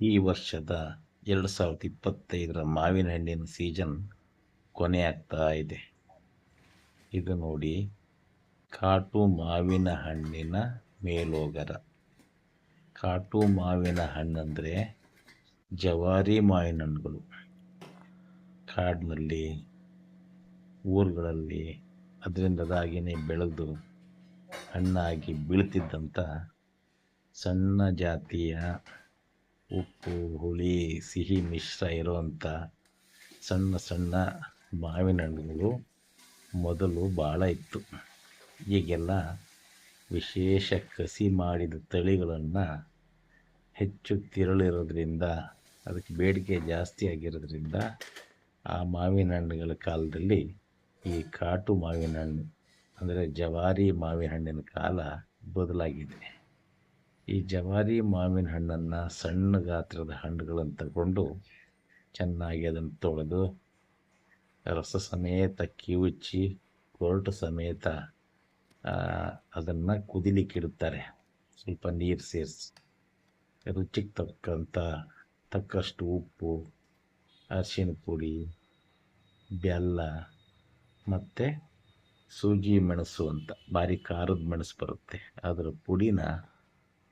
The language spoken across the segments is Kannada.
ಈ ವರ್ಷದ ಎರಡು ಸಾವಿರದ ಇಪ್ಪತ್ತೈದರ ಮಾವಿನ ಹಣ್ಣಿನ ಸೀಸನ್ ಕೊನೆ ಆಗ್ತಾ ಇದೆ. ಇದು ನೋಡಿ, ಕಾಟು ಮಾವಿನ ಹಣ್ಣಿನ ಮೇಲೋಗರ. ಕಾಟು ಮಾವಿನ ಹಣ್ಣಂದರೆ ಜವಾರಿ ಮಾವಿನ ಹಣ್ಣುಗಳು. ಕಾಡಿನಲ್ಲಿ, ಊರುಗಳಲ್ಲಿ ಅದರಿಂದ ಅದಾಗಿಯೇ ಬೆಳೆದು ಹಣ್ಣಾಗಿ ಬೀಳ್ತಿದ್ದಂಥ ಸಣ್ಣ ಜಾತಿಯ ಉಪ್ಪು, ಹುಳಿ, ಸಿಹಿ ಮಿಶ್ರ ಇರುವಂಥ ಸಣ್ಣ ಸಣ್ಣ ಮಾವಿನ ಹಣ್ಣುಗಳು ಮೊದಲು ಭಾಳ ಇತ್ತು. ಈಗೆಲ್ಲ ವಿಶೇಷ ಕಸಿ ಮಾಡಿದ ತಳಿಗಳನ್ನು ಹೆಚ್ಚು ತಿರುಳಿರೋದ್ರಿಂದ, ಅದಕ್ಕೆ ಬೇಡಿಕೆ ಜಾಸ್ತಿ ಆಗಿರೋದ್ರಿಂದ ಆ ಮಾವಿನ ಹಣ್ಣುಗಳ ಕಾಲದಲ್ಲಿ ಈ ಕಾಟು ಮಾವಿನ ಹಣ್ಣು, ಅಂದರೆ ಜವಾರಿ ಮಾವಿನ ಹಣ್ಣಿನ ಕಾಲ ಬದಲಾಗಿದೆ. ಈ ಜವಾರಿ ಮಾವಿನ ಹಣ್ಣನ್ನು ಸಣ್ಣ ಗಾತ್ರದ ಹಣ್ಣುಗಳನ್ನು ತಗೊಂಡು ಚೆನ್ನಾಗಿ ಅದನ್ನು ತೊಳೆದು ರಸ ಸಮೇತ ಕಿವುಚ್ಚಿ ಕೊರಟು ಸಮೇತ ಅದನ್ನು ಕುದಿಲಿಕ್ಕಿಡುತ್ತಾರೆ ಸ್ವಲ್ಪ ನೀರು ಸೇರಿಸಿ. ರುಚಿಗೆ ತಕ್ಕಂಥ ತಕ್ಕಷ್ಟು ಉಪ್ಪು, ಅರಿಶಿನ ಪುಡಿ, ಬೆಲ್ಲ ಮತ್ತು ಸೂಜಿ ಮೆಣಸು ಅಂತ, ಭಾರಿ ಖಾರದ ಮೆಣಸು ಬರುತ್ತೆ. ಅದರ ಪುಡಿನ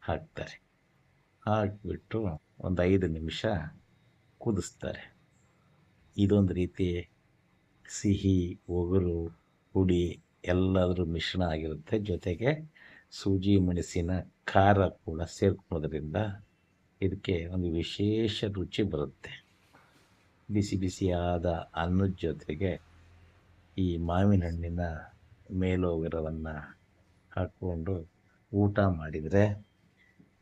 ಹಾಕ್ತಾರೆ. ಹಾಕಿಬಿಟ್ಟು ಒಂದು ಐದು ನಿಮಿಷ ಕುದಿಸ್ತಾರೆ. ಇದೊಂದು ರೀತಿ ಸಿಹಿ, ಒಗರು ಹುಡಿ ಎಲ್ಲಾದರೂ ಮಿಶ್ರಣ ಆಗಿರುತ್ತೆ. ಜೊತೆಗೆ ಸೂಜಿ ಮೆಣಸಿನ ಖಾರ ಕೂಡ ಸೇರ್ಕೊಳ್ಳೋದ್ರಿಂದ ಇದಕ್ಕೆ ಒಂದು ವಿಶೇಷ ರುಚಿ ಬರುತ್ತೆ. ಬಿಸಿ ಬಿಸಿಯಾದ ಅನ್ನದ ಜೊತೆಗೆ ಈ ಮಾವಿನ ಹಣ್ಣಿನ ಮೇಲೋಗರವನ್ನು ಹಾಕ್ಕೊಂಡು ಊಟ ಮಾಡಿದರೆ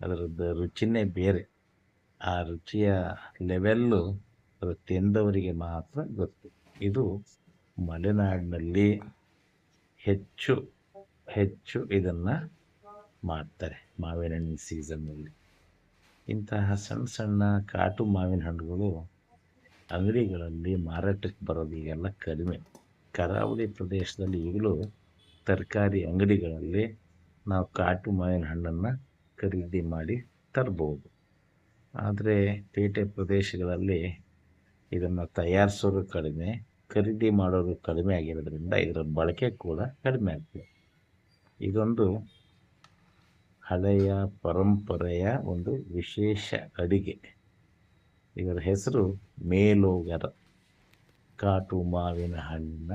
ಅದರದ್ದು ರುಚಿನೇ ಬೇರೆ. ಆ ರುಚಿಯ ಲೆವೆಲ್ಲು ಅದು ತಿಂದವರಿಗೆ ಮಾತ್ರ ಗೊತ್ತು. ಇದು ಮಲೆನಾಡಿನಲ್ಲಿ ಹೆಚ್ಚು ಹೆಚ್ಚು ಇದನ್ನು ಮಾಡ್ತಾರೆ ಮಾವಿನ ಹಣ್ಣಿನ ಸೀಸನ್ನಲ್ಲಿ ಇಂತಹ ಸಣ್ಣ ಸಣ್ಣ ಕಾಟು ಮಾವಿನ ಹಣ್ಣುಗಳು ಅಂಗಡಿಗಳಲ್ಲಿ ಮಾರಾಟಕ್ಕೆ ಬರೋದು ಈಗೆಲ್ಲ ಕಡಿಮೆ. ಕರಾವಳಿ ಪ್ರದೇಶದಲ್ಲಿ ಈಗಲೂ ತರಕಾರಿ ಅಂಗಡಿಗಳಲ್ಲಿ ನಾವು ಕಾಟು ಮಾವಿನ ಹಣ್ಣನ್ನು ಖರೀದಿ ಮಾಡಿ ತರ್ಬೋದು. ಆದರೆ ಪೇಟೆ ಪ್ರದೇಶಗಳಲ್ಲಿ ಇದನ್ನು ತಯಾರಿಸೋರು ಕಡಿಮೆ, ಖರೀದಿ ಮಾಡೋರು ಕಡಿಮೆ ಆಗಿರೋದ್ರಿಂದ ಇದರ ಬಳಕೆ ಕೂಡ ಕಡಿಮೆ ಆಗ್ತದೆ. ಇದೊಂದು ಹಳೆಯ ಪರಂಪರೆಯ ಒಂದು ವಿಶೇಷ ಅಡಿಗೆ. ಇದರ ಹೆಸರು ಮೇಲೋಗರ. ಕಾಟು ಮಾವಿನ ಹಣ್ಣಿನ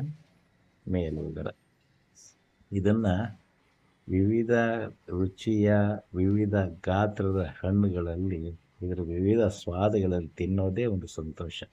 ಮೇಲೋಗರ. ಇದನ್ನು ವಿವಿಧ ರುಚಿಯ ವಿವಿಧ ಗಾತ್ರದ ಹಣ್ಣುಗಳಲ್ಲಿ ಇದರ ವಿವಿಧ ಸ್ವಾದಗಳಲ್ಲಿ ತಿನ್ನೋದೇ ಒಂದು ಸಂತೋಷ.